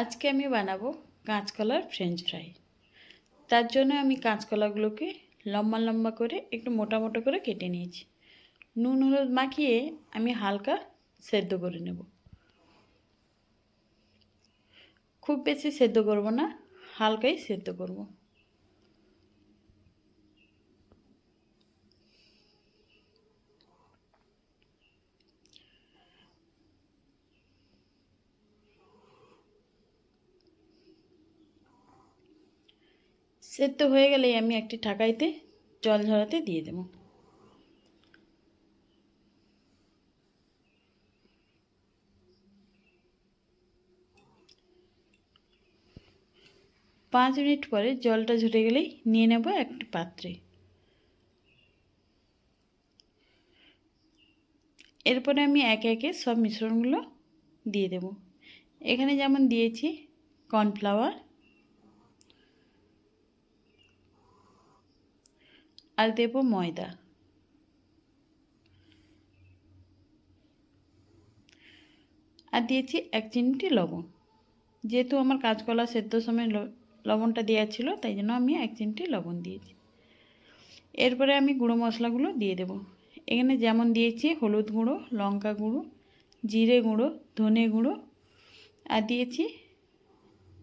আজকে আমি বানাবো কাঁচকলার ফ্রেঞ্চ ফ্রাই তার জন্য আমি কাঁচকলাগুলোকে লম্বা লম্বা করে একটু মোটা মোটা করে কেটে নিয়েছি। নুন, হলুদ মাখিয়ে আমি হালকা সেদ্ধ করে নেব। খুব বেশি সেদ্ধ করব না, হালকাই সেদ্ধ করব। সেদ্ধ হয়ে গেলেই আমি একটি ঠাকাইতে জল ঝরাতে দিয়ে দেব। পাঁচ মিনিট পরে জলটা ঝরে গেলেই নিয়ে নেব একটি পাত্রে। এরপরে আমি একে একে সব মিশ্রণগুলো দিয়ে দেব। এখানে যেমন দিয়েছি, কর্নফ্লাওয়ার আর দেব ময়দা আর দিয়েছি এক চিমটি লবণ। যেহেতু আমার কাঁচকলা সেদ্ধ সময় লবণটা দেওয়া ছিল, তাই জন্য আমি এক চিমটি লবণ দিয়েছি। এরপরে আমি গুঁড়ো মশলাগুলো দিয়ে দেব। এখানে যেমন দিয়েছি হলুদ গুঁড়ো, লঙ্কা গুঁড়ো, জিরে গুঁড়ো, ধনে গুঁড়ো, আর দিয়েছি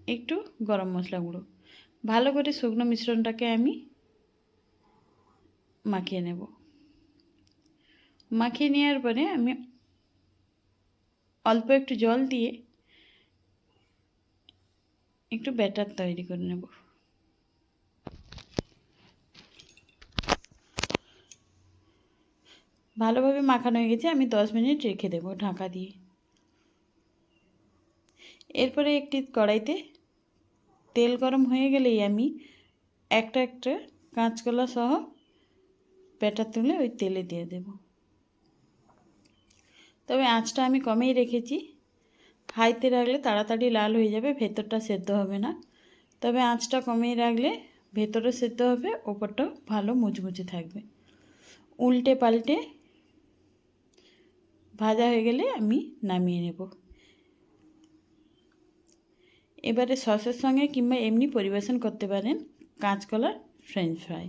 একটু গরম মশলা গুঁড়ো। ভালো করে শুকনো মিশ্রণটাকে আমি মাখিয়ে নেব। মাখিয়ে নেওয়ার পরে আমি অল্প একটু জল দিয়ে একটু ব্যাটার তৈরি করে নেব। ভালোভাবে মাখানো হয়ে গেছে, আমি দশ মিনিট রেখে দেবো ঢাকা দিয়ে। এরপরে একটি কড়াইতে তেল গরম হয়ে গেলেই আমি একটা একটা কাঁচকলা সহ ব্যাটার তুলে ওই তেলে দিয়ে দেব। তবে আঁচটা আমি কমেই রেখেছি। হাইতে রাখলে তাড়াতাড়ি লাল হয়ে যাবে, ভেতরটা সেদ্ধ হবে না। তবে আঁচটা কমেই রাখলে ভেতরে সেদ্ধ হবে, ওপরটাও ভালো মুচমুচে থাকবে। উল্টে পাল্টে ভাজা হয়ে গেলে আমি নামিয়ে নেব। এবারে সসের সঙ্গে কিংবা এমনি পরিবেশন করতে পারেন কাঁচকলার ফ্রেঞ্চ ফ্রাই।